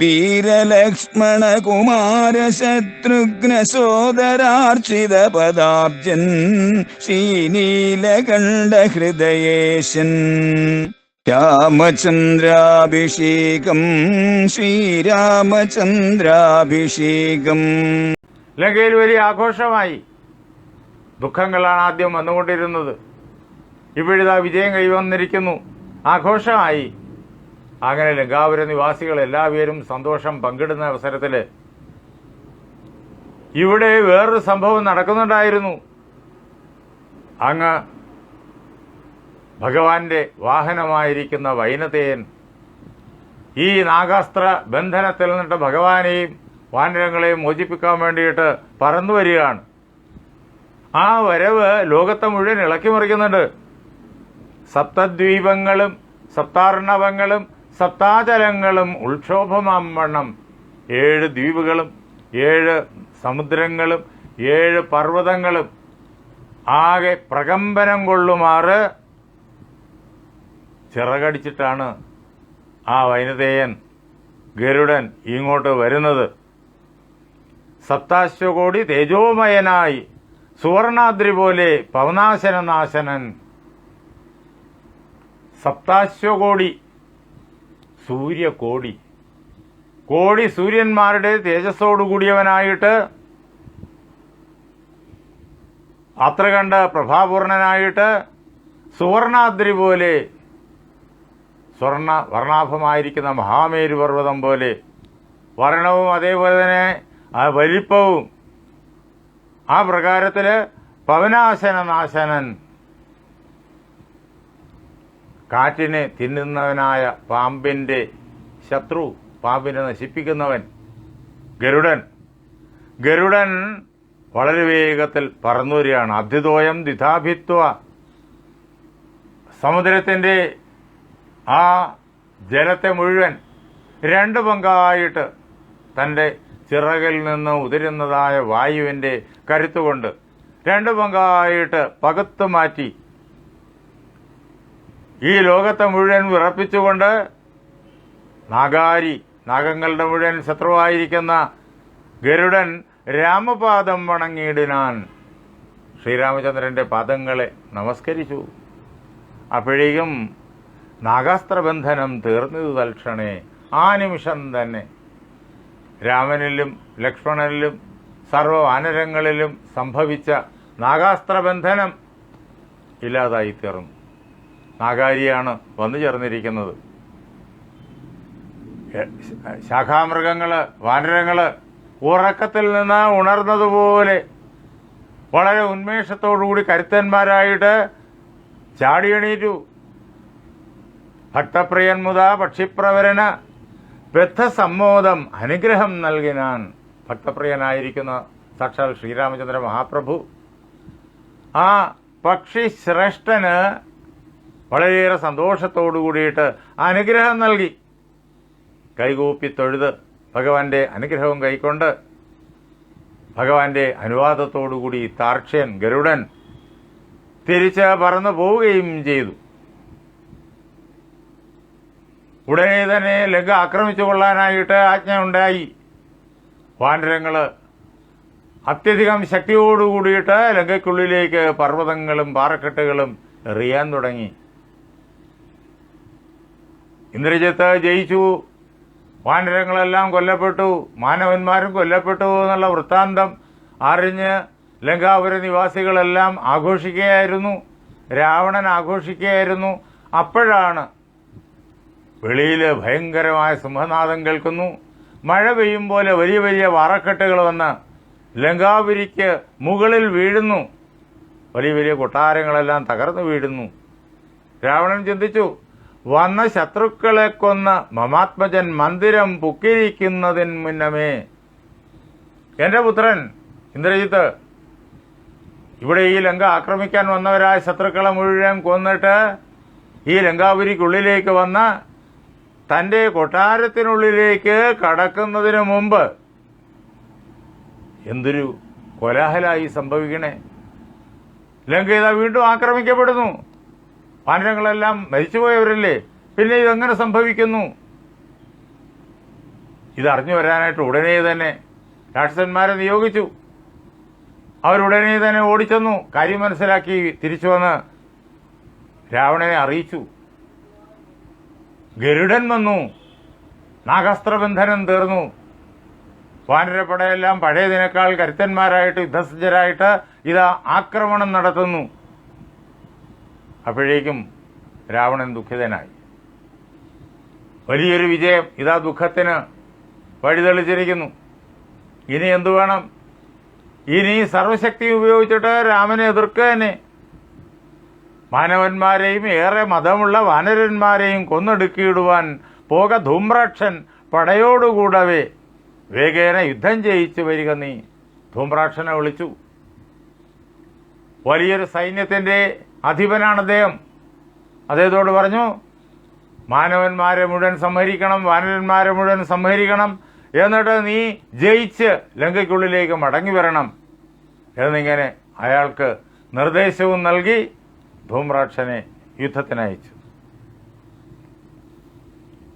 വീരലക്ഷ്മണ കുമാര ശത്രുഘ്ന സോദരാർച്ചിത പദാബ്ജൻ ശ്രീനീലകണ്ഠ ഹൃദയേശൻ രാമചന്ദ്രാഭിഷേകം ശ്രീരാമചന്ദ്രാഭിഷേകം. ലങ്കയിൽ വലിയ ആഘോഷമായി ദുഃഖങ്ങളാണ് ആദ്യം വന്നുകൊണ്ടിരുന്നത്. ഇപ്പോഴിതാ വിജയം കൈവന്നിരിക്കുന്നു. ആഘോഷമായി അങ്ങനെ ലങ്കാപുര നിവാസികൾ എല്ലാവരും സന്തോഷം പങ്കിടുന്ന അവസരത്തിൽ ഇവിടെ വേറൊരു സംഭവം നടക്കുന്നുണ്ടായിരുന്നു. അങ്ങ് ഭഗവാന്റെ വാഹനമായിരിക്കുന്ന വൈനതേൻ ഈ നാഗാസ്ത്ര ബന്ധനത്തിൽ നിന്നിട്ട് ഭഗവാനെയും വാനരങ്ങളെയും മോചിപ്പിക്കാൻ വേണ്ടിയിട്ട് പറന്നു വരികയാണ്. ആ വരവ് ലോകത്തെ മുഴുവൻ ഇളക്കി മറിക്കുന്നുണ്ട്. സപ്തദ്വീപങ്ങളും സപ്താർണവങ്ങളും സപ്താചലങ്ങളും ഉൾക്ഷോഭമാവണ്ണം ഏഴ് ദ്വീപുകളും ഏഴ് സമുദ്രങ്ങളും ഏഴ് പർവതങ്ങളും. ആകെ പ്രകമ്പനം കൊള്ളുമാറ് ചിറകടിച്ചിട്ടാണ് ആ വൈനതേയൻ ഗരുഡൻ ഇങ്ങോട്ട് വരുന്നത്. സപ്താശ്വകോടി തേജോമയനായി സുവർണാദ്രി പോലെ പവനാശനനാശനൻ സപ്താശ്വകോടി സൂര്യകോടി. കോടി സൂര്യന്മാരുടെ തേജസ്സോടുകൂടിയവനായിട്ട് അത്ര കണ്ട് പ്രഭാപൂർണനായിട്ട് സുവർണാദ്രി പോലെ സ്വർണ വർണാഭമായിരിക്കുന്ന മഹാമേരു പർവതം പോലെ വർണവും അതേപോലെ തന്നെ ആ വലിപ്പവും ആ പ്രകാരത്തിൽ പവനാശനനാശനൻ കാറ്റിനെ തിന്നുന്നവനായ പാമ്പിന്റെ ശത്രു പാമ്പിനെ നശിപ്പിക്കുന്നവൻ ഗരുഡൻ. ഗരുഡൻ വളരെ വേഗത്തിൽ പറന്നു വരികയാണ് അഭ്യുതോയം ദ്വിധാഭിത്വ സമുദ്രത്തിന്റെ ആ ജലത്തെ മുഴുവൻ രണ്ട് പങ്കായിട്ട് തന്റെ ചിറകിൽ നിന്ന് ഉതിരുന്നതായ വായുവിന്റെ കരുത്തുകൊണ്ട് രണ്ട് പങ്കായിട്ട് പകുത്തു മാറ്റി ഈ ലോകത്തെ മുഴുവൻ വിറപ്പിച്ചുകൊണ്ട് നാഗാരി നാഗങ്ങളുടെ മുഴുവൻ ശത്രുവായിരിക്കുന്ന ഗരുഡൻ രാമപാദം വണങ്ങിയിടിനാൻ. ശ്രീരാമചന്ദ്രന്റെ പാദങ്ങളെ നമസ്കരിച്ചു. അപ്പോഴേക്കും നാഗാസ്ത്രബന്ധനം തീർന്നത് തൽക്ഷണേ ആ നിമിഷം തന്നെ. രാമനിലും ലക്ഷ്മണനിലും സർവവാനരങ്ങളിലും സംഭവിച്ച നാഗാസ്ത്രബന്ധനം ഇല്ലാതായി തീർന്നു നാഗാരിയാണ് വന്നു ചേർന്നിരിക്കുന്നത്. ശാഖാമൃഗങ്ങൾ വാനരങ്ങൾ ഉറക്കത്തിൽ നിന്ന് ഉണർന്നതുപോലെ വളരെ ഉന്മേഷത്തോടുകൂടി കരുത്തന്മാരായിട്ട് ചാടിയണീറ്റു. ഭക്തപ്രിയൻ മുത പക്ഷിപ്രവരന് ബദ്ധസമ്മോദം അനുഗ്രഹം നൽകിനാൻ ഭക്തപ്രിയനായിരിക്കുന്ന സാക്ഷാൽ ശ്രീരാമചന്ദ്ര മഹാപ്രഭു. ആ പക്ഷി ശ്രേഷ്ഠന് വളരെയേറെ സന്തോഷത്തോടു കൂടിയിട്ട് അനുഗ്രഹം നൽകി. കൈകൂപ്പി തൊഴുത് ഭഗവാന്റെ അനുഗ്രഹവും കൈക്കൊണ്ട് ഭഗവാന്റെ അനുവാദത്തോടുകൂടി താർക്ഷ്യൻ ഗരുഡൻ തിരിച്ച് പറന്നു പോവുകയും ചെയ്തു. ഉടനെ തന്നെ ലങ്ക ആക്രമിച്ചു കൊള്ളാനായിട്ട് ആജ്ഞ ഉണ്ടായി. വാനരങ്ങൾ അത്യധികം ശക്തിയോടുകൂടിയിട്ട് ലങ്കയ്ക്കുള്ളിലേക്ക് പർവതങ്ങളും പാറക്കെട്ടുകളും എറിയാൻ തുടങ്ങി. ഇന്ദ്രജിത്ത് ജയിച്ചു. വാനരങ്ങളെല്ലാം കൊല്ലപ്പെട്ടു. മാനവന്മാരും കൊല്ലപ്പെട്ടു എന്നുള്ള വൃത്താന്തം അറിഞ്ഞ് ലങ്കാപുര നിവാസികളെല്ലാം ആഘോഷിക്കുകയായിരുന്നു. രാവണൻ ആഘോഷിക്കുകയായിരുന്നു. അപ്പോഴാണ് വെളിയിൽ ഭയങ്കരമായ സിംഹനാദം കേൾക്കുന്നു. മഴ പെയ്യും പോലെ വലിയ വലിയ വാറക്കെട്ടുകൾ വന്ന് ലങ്കാപുരിക്ക് മുകളിൽ വീഴുന്നു. വലിയ വലിയ കൊട്ടാരങ്ങളെല്ലാം തകർന്നു വീഴുന്നു. രാവണൻ ചിന്തിച്ചു വന്ന ശത്രുക്കളെ കൊന്ന് മമാത്മജൻ മന്ദിരം പുക്കിരിക്കുന്നതിന് മുന്നമേ. എന്റെ പുത്രൻ ഇന്ദ്രജിത്ത് ഇവിടെ ഈ ലങ്ക ആക്രമിക്കാൻ വന്നവരായ ശത്രുക്കളെ മുഴുവൻ കൊന്നിട്ട് ഈ ലങ്കാപുരിക്കുള്ളിലേക്ക് വന്ന് തന്റെ കൊട്ടാരത്തിനുള്ളിലേക്ക് കടക്കുന്നതിന് മുമ്പ് എന്തൊരു കോലാഹലായി സംഭവിക്കണേ. ലങ്ക ഇതാ വീണ്ടും ആക്രമിക്കപ്പെടുന്നു. വാനരങ്ങളെല്ലാം മരിച്ചുപോയവരല്ലേ? പിന്നെ ഇതെങ്ങനെ സംഭവിക്കുന്നു? ഇതറിഞ്ഞു വരാനായിട്ട് ഉടനെ തന്നെ രാക്ഷസന്മാരെ നിയോഗിച്ചു. അവരുടനെ തന്നെ ഓടിച്ചെന്നു. കാര്യം മനസ്സിലാക്കി തിരിച്ചു വന്ന് രാവണനെ അറിയിച്ചു. ഗരുഡൻ വന്നു. നാഗസ്ത്രബന്ധനം തീർന്നു. വാനരപ്പടയെല്ലാം പഴയതിനേക്കാൾ കരുത്തന്മാരായിട്ട് യുദ്ധസജ്ജരായിട്ട് ഇത് ആക്രമണം നടത്തുന്നു. അപ്പോഴേക്കും രാവണൻ ദുഃഖിതനായി. വലിയൊരു വിജയം ഇതാ ദുഃഖത്തിന് വഴിതെളിച്ചിരിക്കുന്നു. ഇനി എന്തു വേണം? ഇനി സർവശക്തി ഉപയോഗിച്ചിട്ട് രാമനെ എതിർക്കുക തന്നെ മാനവന്മാരെയും ഏറെ മതമുള്ള വാനരന്മാരെയും കൊന്നൊടുക്കിയിടുവാൻ പോക ധൂമ്രാക്ഷൻ പടയോടുകൂടവേ. വേഗേന യുദ്ധം ചെയ്യിച്ചു വരിക നീ. ധൂമ്രാക്ഷനെ വിളിച്ചു. വലിയൊരു സൈന്യത്തിന്റെ അധിപനാണ് അദ്ദേഹം. അദ്ദേഹത്തോട് പറഞ്ഞു മാനവന്മാരെ മുഴുവൻ സംഹരിക്കണം വാനരന്മാരെ മുഴുവൻ സംഹരിക്കണം എന്നിട്ട് നീ ജയിച്ച് ലങ്കയ്ക്കുള്ളിലേക്ക് മടങ്ങി വരണം എന്നിങ്ങനെ അയാൾക്ക് നിർദ്ദേശവും നൽകി ധൂമ്രാക്ഷനെ യുദ്ധത്തിനയച്ചു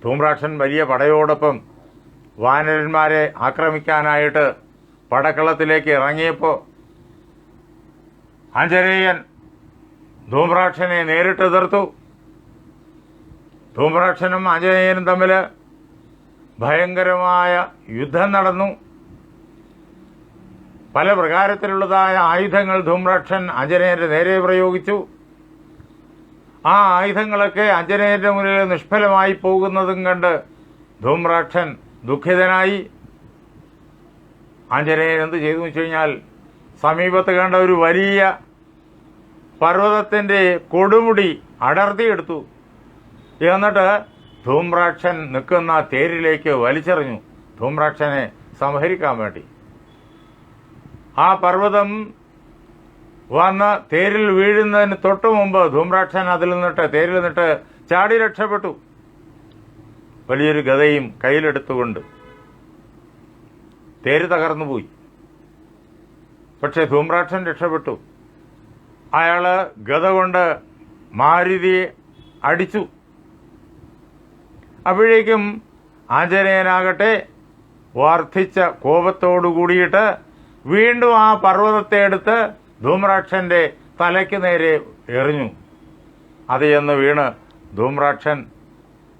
ധൂമ്രാക്ഷൻ വലിയ പടയോടൊപ്പം വാനരന്മാരെ ആക്രമിക്കാനായിട്ട് പടക്കളത്തിലേക്ക് ഇറങ്ങിയപ്പോൾ ആഞ്ജനേയൻ ധൂമ്രാക്ഷനെ നേരിട്ട് എതിർത്തു. ധൂമ്രാക്ഷനും ആഞ്ജനേയനും തമ്മിൽ ഭയങ്കരമായ യുദ്ധം നടന്നു. പല പ്രകാരത്തിലുള്ളതായ ആയുധങ്ങൾ ധൂമ്രാക്ഷൻ അഞ്ജനേയന്റെ നേരെ പ്രയോഗിച്ചു. ആ ആയുധങ്ങളൊക്കെ അഞ്ജനേയന്റെ മുന്നിൽ നിഷ്ഫലമായി പോകുന്നതും കണ്ട് ധൂമ്രാക്ഷൻ ദുഃഖിതനായി. ആഞ്ജനേയൻ എന്ത് ചെയ്തു വെച്ച് കഴിഞ്ഞാൽ സമീപത്ത് കണ്ട ഒരു വലിയ പർവതത്തിന്റെ കൊടുമുടി അടർത്തിയെടുത്തു. എന്നിട്ട് ധൂമ്രാക്ഷൻ നിൽക്കുന്ന തേരിലേക്ക് വലിച്ചെറിഞ്ഞു. ധൂമ്രാക്ഷനെ സംഹരിക്കാൻ വേണ്ടി. ആ പർവതം വന്ന് തേരിൽ വീഴുന്നതിന് തൊട്ടു മുമ്പ് ധൂമ്രാക്ഷൻ അതിൽ നിന്നിട്ട് തേരിൽ നിന്നിട്ട് ചാടി രക്ഷപ്പെട്ടു. വലിയൊരു ഗതയും കയ്യിലെടുത്തുകൊണ്ട് തേര് തകർന്നുപോയി. പക്ഷേ ധൂമ്രാക്ഷൻ രക്ഷപ്പെട്ടു. അയാൾ ഗത കൊണ്ട് മാരുതിയെ അടിച്ചു. അപ്പോഴേക്കും ആഞ്ജനേയനാകട്ടെ വർദ്ധിച്ച കോപത്തോടു കൂടിയിട്ട് വീണ്ടും ആ പർവതത്തെ എടുത്ത് ധൂമ്രാക്ഷന്റെ തലയ്ക്ക് നേരെ എറിഞ്ഞു. അത് ചെന്ന് വീണ് ധൂമ്രാക്ഷൻ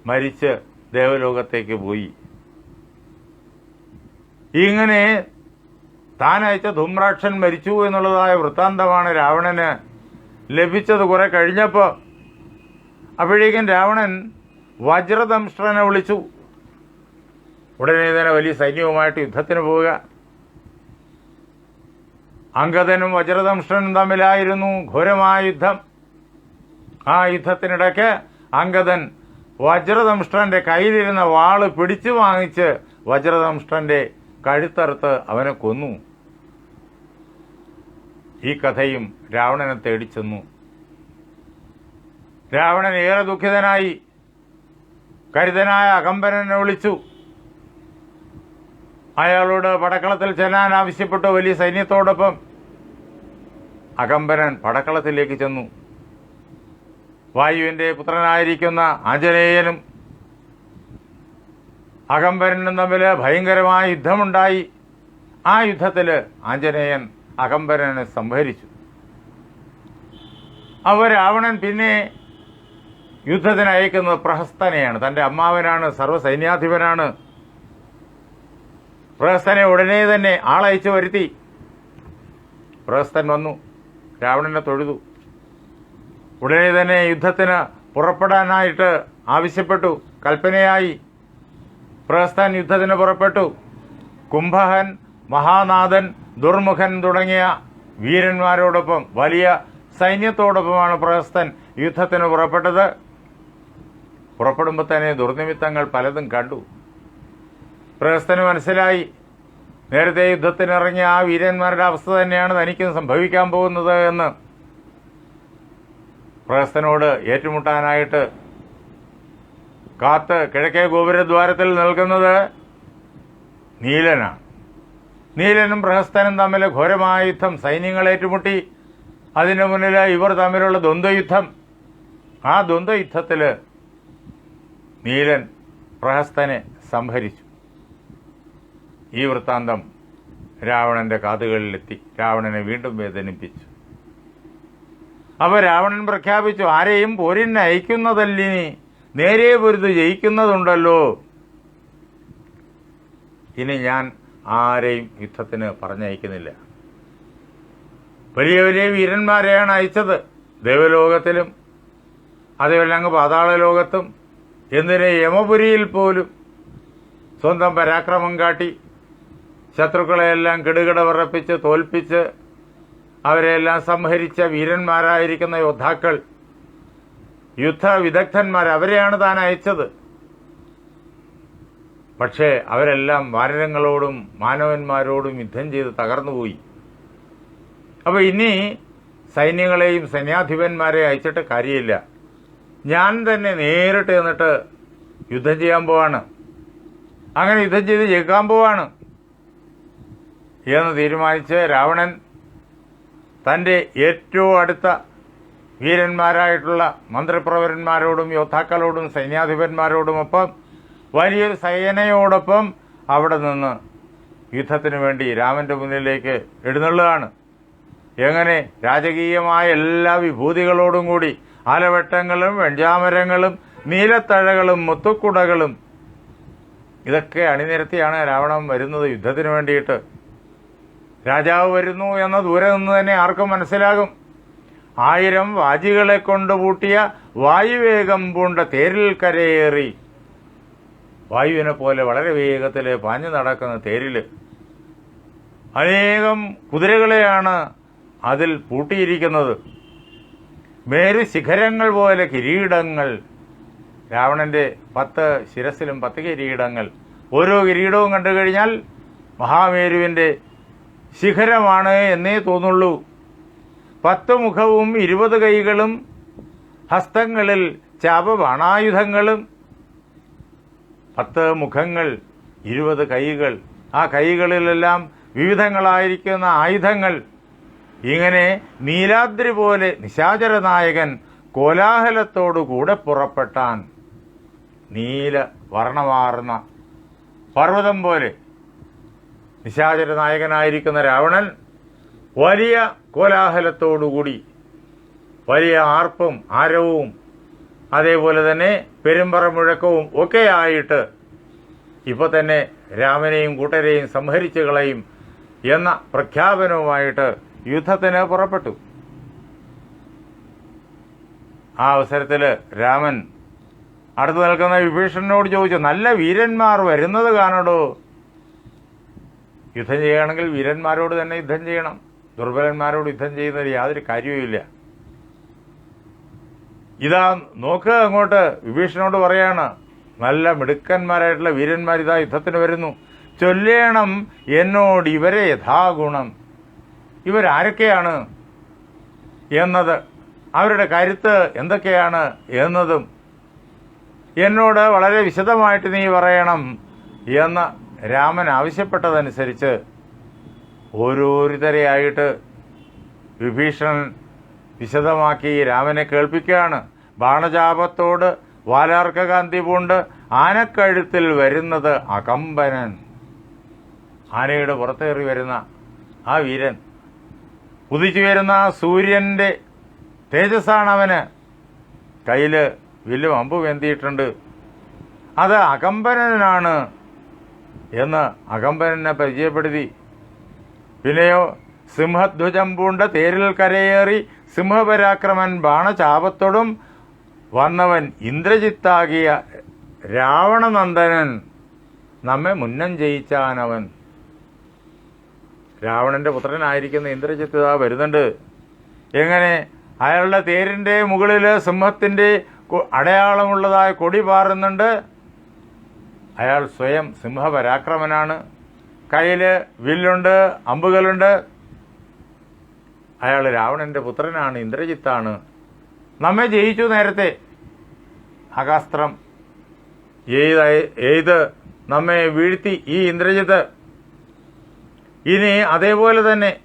മരിച്ച് ദേവലോകത്തേക്ക് പോയി. ഇങ്ങനെ താൻ അയച്ച ധൂമ്രാക്ഷൻ മരിച്ചു എന്നുള്ളതായ വൃത്താന്തമാണ് രാവണന് ലഭിച്ചത് കുറെ കഴിഞ്ഞപ്പോൾ അപ്പോഴേക്കും രാവണൻ വജ്രദംഷ്ട്രനെ വിളിച്ചു. ഉടനെ തന്നെ വലിയ സൈന്യവുമായിട്ട് യുദ്ധത്തിന് പോവുക. അങ്കദനും വജ്രദംഷ്ട്രനും തമ്മിലായിരുന്നു ഘോരമായ യുദ്ധം. ആ യുദ്ധത്തിനിടയ്ക്ക് അങ്കദൻ വജ്രദംഷ്ട്രന്റെ കയ്യിലിരുന്ന വാൾ പിടിച്ചു വാങ്ങിച്ച് വജ്രദംഷ്ട്രന്റെ കഴുത്തറുത്ത് അവനെ കൊന്നു. ഈ കഥയും രാവണനെ തേടി ചെന്നു. രാവണൻ ഏറെ ദുഃഖിതനായി. കരുതനായ അകമ്പരനെ വിളിച്ചു. അയാളോട് പടക്കളത്തിൽ ചെല്ലാൻ ആവശ്യപ്പെട്ടു വലിയ സൈന്യത്തോടൊപ്പം. അകമ്പരൻ പടക്കളത്തിലേക്ക് ചെന്നു. വായുവിന്റെ പുത്രനായിരിക്കുന്ന ആഞ്ജനേയനും അകമ്പരനും തമ്മിൽ ഭയങ്കരമായ യുദ്ധമുണ്ടായി. ആ യുദ്ധത്തിൽ ആഞ്ജനേയൻ അകമ്പരനെ സംഹരിച്ചു. അവ രാവണൻ പിന്നെ യുദ്ധത്തിന് അയക്കുന്നത് പ്രഹസ്തനെയാണ്. തന്റെ അമ്മാവനാണ് സർവസൈന്യാധിപനാണ്. പ്രഹസ്തനെ ഉടനെ തന്നെ ആളയച്ചു വരുത്തി. പ്രഹസ്തൻ വന്നു രാവണനെ തൊഴുതു. ഉടനെ തന്നെ യുദ്ധത്തിന് പുറപ്പെടാനായിട്ട് ആവശ്യപ്പെട്ടു കൽപ്പനയായി. പ്രഹസ്തൻ യുദ്ധത്തിന് പുറപ്പെട്ടു. കുംഭഹൻ മഹാനാഥൻ ദുർമുഖൻ തുടങ്ങിയ വീരന്മാരോടൊപ്പം വലിയ സൈന്യത്തോടൊപ്പമാണ് പ്രഹസ്തൻ യുദ്ധത്തിന് പുറപ്പെട്ടത്. പുറപ്പെടുമ്പോൾ തന്നെ ദുർനിമിത്തങ്ങൾ പലതും കണ്ടു. പ്രഹസ്തന് മനസ്സിലായി. നേരത്തെ യുദ്ധത്തിനിറങ്ങിയ ആ വീരന്മാരുടെ അവസ്ഥ തന്നെയാണ് തനിക്കും സംഭവിക്കാൻ പോകുന്നത് എന്ന് പ്രഹസ്തനോട് ഏറ്റുമുട്ടാനായിട്ട് കാത്ത് കിഴക്കേ ഗോപുരദ്വാരത്തിൽ നിൽക്കുന്നത് നീലനാണ്. നീലനും പ്രഹസ്തനും തമ്മിൽ ഘോരമായ യുദ്ധം സൈന്യങ്ങൾ ഏറ്റുമുട്ടി. അതിനു മുന്നിൽ ഇവർ തമ്മിലുള്ള ദ്വന്ദ്വയുദ്ധം. ആ ദ്വന്ദ്വയുദ്ധത്തിൽ നീലൻ പ്രഹസ്തനെ സംഹരിച്ചു. ഈ വൃത്താന്തം രാവണന്റെ കാതുകളിലെത്തി. രാവണനെ വീണ്ടും വേദനിപ്പിച്ചു. അപ്പൊ രാവണൻ പ്രഖ്യാപിച്ചു ആരെയും പോരിനെ അയക്കുന്നതല്ലിനി നേരെ പൊരുത് ജയിക്കുന്നതുണ്ടല്ലോ. ഇനി ഞാൻ ആരെയും യുദ്ധത്തിന് പറഞ്ഞയക്കുന്നില്ല. വലിയ വലിയ വീരന്മാരെയാണ് അയച്ചത്. ദേവലോകത്തിലും അതേപോലെ അങ്ങ് പാതാള ലോകത്തും എന്തിന് യമപുരിയിൽ പോലും സ്വന്തം പരാക്രമം കാട്ടി ശത്രുക്കളെയെല്ലാം കെടുകിട വിറപ്പിച്ച് തോൽപ്പിച്ച് അവരെയെല്ലാം സംഹരിച്ച വീരന്മാരായിരിക്കുന്ന യോദ്ധാക്കൾ യുദ്ധ വിദഗ്ധന്മാർ അവരെയാണ് താൻ അയച്ചത്. പക്ഷേ അവരെല്ലാം വാനരങ്ങളോടും മാനവന്മാരോടും യുദ്ധം ചെയ്ത് തകർന്നുപോയി. അപ്പോൾ ഇനി സൈന്യങ്ങളെയും സൈന്യാധിപന്മാരെ അയച്ചിട്ട് കാര്യമില്ല. ഞാൻ തന്നെ നേരിട്ട് എന്നിട്ട് യുദ്ധം ചെയ്യാൻ പോവാണ്. അങ്ങനെ യുദ്ധം ചെയ്ത് ജയിക്കാൻ പോവാണ്. എന്ന് തീരുമാനിച്ച് രാവണൻ തന്റെ ഏറ്റവും അടുത്ത വീരന്മാരായിട്ടുള്ള മന്ത്രിപ്രവരന്മാരോടും യോദ്ധാക്കളോടും സൈന്യാധിപന്മാരോടുമൊപ്പം വലിയൊരു സേനയോടൊപ്പം അവിടെ നിന്ന് യുദ്ധത്തിന് വേണ്ടി രാമന്റെ മുന്നിലേക്ക് എഴുന്നള്ളുകയാണ്. എങ്ങനെ രാജകീയമായ എല്ലാ വിഭൂതികളോടും കൂടി ആലവട്ടങ്ങളും വെഞ്ചാമരങ്ങളും നീലത്തഴകളും മുത്തുക്കുടകളും ഇതൊക്കെ അണിനിരത്തിയാണ് രാവണൻ വരുന്നത് യുദ്ധത്തിന് വേണ്ടിയിട്ട്. രാജാവ് വരുന്നു എന്ന ദൂരെ നിന്ന് തന്നെ ആർക്കും മനസ്സിലാകും. ആയിരം വാജികളെ കൊണ്ട് പൂട്ടിയ വായുവേഗം പൂണ്ട തേരിൽ കരയേറി വായുവിനെ പോലെ വളരെ വേഗത്തിൽ പാഞ്ഞു നടക്കുന്ന തേരിൽ അനേകം കുതിരകളെയാണ് അതിൽ പൂട്ടിയിരിക്കുന്നത്. മേരു ശിഖരങ്ങൾ പോലെ കിരീടങ്ങൾ രാവണന്റെ പത്ത് ശിരസിലും പത്ത് കിരീടങ്ങൾ. ഓരോ കിരീടവും കണ്ടു കഴിഞ്ഞാൽ മഹാമേരുവിന്റെ ശിഖരമാണ് എന്നേ തോന്നുള്ളൂ. പത്ത് മുഖവും ഇരുപത് കൈകളും ഹസ്തങ്ങളിൽ ചാപബാണായുധങ്ങളും പത്ത് മുഖങ്ങൾ ഇരുപത് കൈകൾ. ആ കൈകളിലെല്ലാം വിവിധങ്ങളായിരിക്കുന്ന ആയുധങ്ങൾ. ഇങ്ങനെ നീലാദ്രി പോലെ നിശാചര നായകൻ കോലാഹലത്തോടുകൂടെ പുറപ്പെട്ടാൻ നീല വർണമാർന്ന പർവതം പോലെ നിശാചര നായകനായിരിക്കുന്ന രാവണൻ വലിയ കോലാഹലത്തോടുകൂടി വലിയ ആർപ്പും ആരവവും അതേപോലെ തന്നെ പെരുമ്പറ മുഴക്കവും ഒക്കെ ആയിട്ട് ഇപ്പൊ തന്നെ രാമനെയും കൂട്ടരെയും സംഹരിച്ചു കളയും എന്ന പ്രഖ്യാപനവുമായിട്ട് യുദ്ധത്തിന് പുറപ്പെട്ടു. ആ അവസരത്തിൽ രാമൻ അടുത്ത് നിൽക്കുന്ന വിഭീഷണനോട് ചോദിച്ചു നല്ല വീരന്മാർ വരുന്നത് കാണടോ യുദ്ധം ചെയ്യുകയാണെങ്കിൽ വീരന്മാരോട് തന്നെ യുദ്ധം ചെയ്യണം. ദുർബലന്മാരോട് യുദ്ധം ചെയ്യുന്നതിൽ യാതൊരു കാര്യവുമില്ല. ഇതാ നോക്ക് അങ്ങോട്ട്. വിഭീഷണോട് പറയാണ് നല്ല മിടുക്കന്മാരായിട്ടുള്ള വീരന്മാർ ഇതാ യുദ്ധത്തിന് വരുന്നു. ചൊല്ലേണം എന്നോട് ഇവരെ യഥാഗുണം. ഇവരാരൊക്കെയാണ് എന്നത്? അവരുടെ കരുത്ത് എന്തൊക്കെയാണ് എന്നതും. എന്നോട് വളരെ വിശദമായിട്ട് നീ പറയണം എന്ന് രാമൻ ആവശ്യപ്പെട്ടതനുസരിച്ച് ഓരോരുത്തരെയായിട്ട് വിഭീഷണൻ വിശദമാക്കി രാമനെ കേൾപ്പിക്കുകയാണ്. ബാണജാപത്തോട് വാലാർക്കകാന്തി പൂണ്ട് ആനക്കഴുത്തിൽ വരുന്നത് അകമ്പനൻ. ആനയുടെ പുറത്തേറി വരുന്ന ആ വീരൻ. ഉദിച്ചു വരുന്ന ആ സൂര്യന്റെ തേജസ്സാണ് അവന് കയ്യിൽ വില്ലും അമ്പ് വെന്തിയിട്ടുണ്ട്. അത് അകമ്പനനാണ് എന്ന് അകമ്പനനെ പരിചയപ്പെടുത്തി. പിന്നെയോ സിംഹധ്വജം പൂണ്ട തേരിൽ കരയേറി സിംഹപരാക്രമൻ ബാണചാപത്തോടും വന്നവൻ ഇന്ദ്രജിത്താകിയ രാവണനന്ദനൻ നമ്മെ മുന്നം ജയിച്ചാനവൻ. രാവണന്റെ പുത്രനായിരിക്കുന്ന ഇന്ദ്രജിത്ത് വരുന്നുണ്ട്. എങ്ങനെ? അയാളുടെ തേരിന്റെ മുകളിൽ സിംഹത്തിന്റെ അടയാളമുള്ളതായി അടയാളമുള്ളതായ കൊടി പാറുന്നുണ്ട്. അയാൾ സ്വയം സിംഹപരാക്രമനാണ്. കയ്യിൽ വില്ലുണ്ട് അമ്പുകളുണ്ട്. അയാൾ രാവണന്റെ പുത്രനാണ് ഇന്ദ്രജിത്താണ്. നമ്മെ ജയിച്ചു നേരത്തെ. അകാസ്ത്രം. ഏത് ഏത് നമ്മെ വീഴ്ത്തി ഈ ഇന്ദ്രജിത്ത് ഇനി അതേപോലെ തന്നെ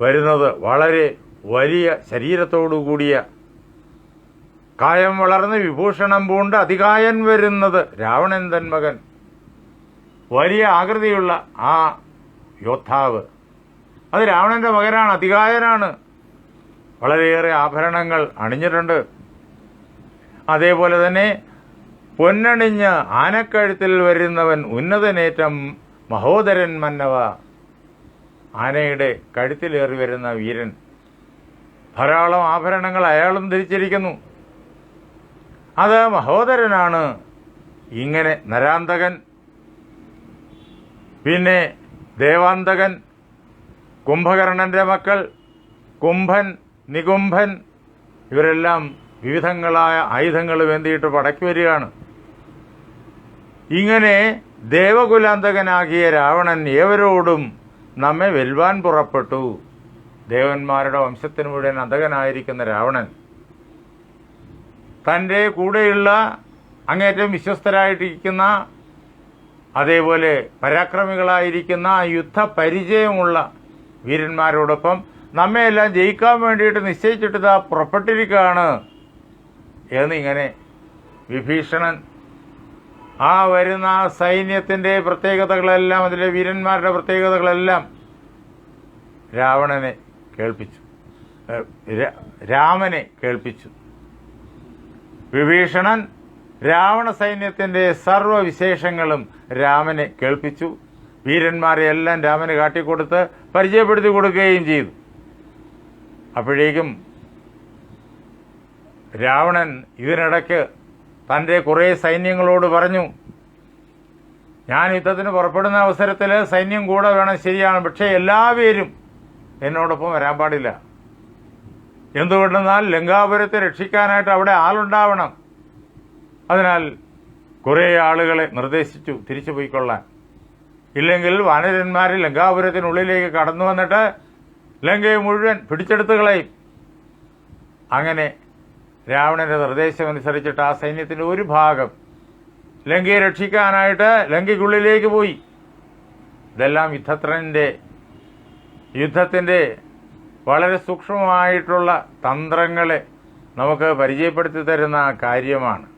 വരുന്നത് വളരെ വലിയ ശരീരത്തോടു കൂടിയ കായം വളർന്ന് വിഭൂഷണം പൂണ്ട് അതികായൻ വരുന്നത് രാവണൻ തൻ മകൻ. വലിയ ആകൃതിയുള്ള ആ യോദ്ധാവ്. അത് രാവണന്റെ മകനാണ് അതികായനാണ്. വളരെയേറെ ആഭരണങ്ങൾ അണിഞ്ഞിട്ടുണ്ട്. അതേപോലെ തന്നെ പൊന്നണിഞ്ഞ് ആനക്കഴുത്തിൽ വരുന്നവൻ ഉന്നതനേറ്റം മഹോദരൻ മന്നവ. ആനയുടെ കഴുത്തിലേറി വരുന്ന വീരൻ. ധാരാളം ആഭരണങ്ങൾ അയാളും ധരിച്ചിരിക്കുന്നു. അത് മഹോദരനാണ്. ഇങ്ങനെ നരാന്തകൻ. പിന്നെ ദേവാന്തകൻ. കുംഭകർണന്റെ മക്കൾ. കുംഭൻ നികുംഭൻ ഇവരെല്ലാം വിവിധങ്ങളായ ആയുധങ്ങൾ വേണ്ടിയിട്ട് പടക്കി വരികയാണ്. ഇങ്ങനെ ദേവകുലാന്തകനാകിയ രാവണൻ ഏവരോടും നമ്മെ വെൽവാൻ പുറപ്പെട്ടു. ദേവന്മാരുടെ വംശത്തിന് മുഴുവൻ അന്തകനായിരിക്കുന്ന രാവണൻ തന്റെ കൂടെയുള്ള അങ്ങേറ്റം വിശ്വസ്തരായിട്ടിരിക്കുന്ന അതേപോലെ പരാക്രമികളായിരിക്കുന്ന യുദ്ധ പരിചയമുള്ള വീരന്മാരോടൊപ്പം നമ്മയെല്ലാം ജയിക്കാൻ വേണ്ടിയിട്ട് നിശ്ചയിച്ചിട്ട് ഇതാ പുറപ്പെട്ടിരിക്കുകയാണ് എന്നിങ്ങനെ വിഭീഷണൻ ആ വരുന്ന സൈന്യത്തിന്റെ പ്രത്യേകതകളെല്ലാം അതിലെ വീരന്മാരുടെ പ്രത്യേകതകളെല്ലാം രാവണനെ കേൾപ്പിച്ചു. രാമനെ കേൾപ്പിച്ചു. വിഭീഷണൻ രാവണ സൈന്യത്തിന്റെ സർവവിശേഷങ്ങളും രാമനെ കേൾപ്പിച്ചു. വീരന്മാരെ എല്ലാം രാമന് കാട്ടിക്കൊടുത്ത് പരിചയപ്പെടുത്തി കൊടുക്കുകയും ചെയ്തു. അപ്പോഴേക്കും രാവണൻ ഇതിനിടയ്ക്ക് തന്റെ കുറേ സൈന്യങ്ങളോട് പറഞ്ഞു ഞാൻ യുദ്ധത്തിന് പുറപ്പെടുന്ന അവസരത്തിൽ സൈന്യം കൂടെ വേണം ശരിയാണ് പക്ഷേ എല്ലാവരും എന്നോടൊപ്പം വരാൻ പാടില്ല. എന്തുകൊണ്ടെന്നാൽ ലങ്കാപുരത്തെ രക്ഷിക്കാനായിട്ട് അവിടെ ആളുണ്ടാവണം. അതിനാൽ കുറേ ആളുകളെ നിർദ്ദേശിച്ചു തിരിച്ചു പോയിക്കൊള്ളാൻ. ഇല്ലെങ്കിൽ വാനരന്മാർ ലങ്കാപുരത്തിനുള്ളിലേക്ക് കടന്നു വന്നിട്ട് ലങ്കയെ മുഴുവൻ പിടിച്ചെടുത്ത് കളയും. അങ്ങനെ രാവണന്റെ നിർദ്ദേശമനുസരിച്ചിട്ട് ആ സൈന്യത്തിന്റെ ഒരു ഭാഗം ലങ്കയെ രക്ഷിക്കാനായിട്ട് ലങ്കയ്ക്കുള്ളിലേക്ക് പോയി. ഇതെല്ലാം യുദ്ധത്രന്റെ യുദ്ധത്തിന്റെ വളരെ സൂക്ഷ്മമായിട്ടുള്ള തന്ത്രങ്ങളെ നമുക്ക് പരിചയപ്പെടുത്തി തരുന്ന കാര്യമാണ്.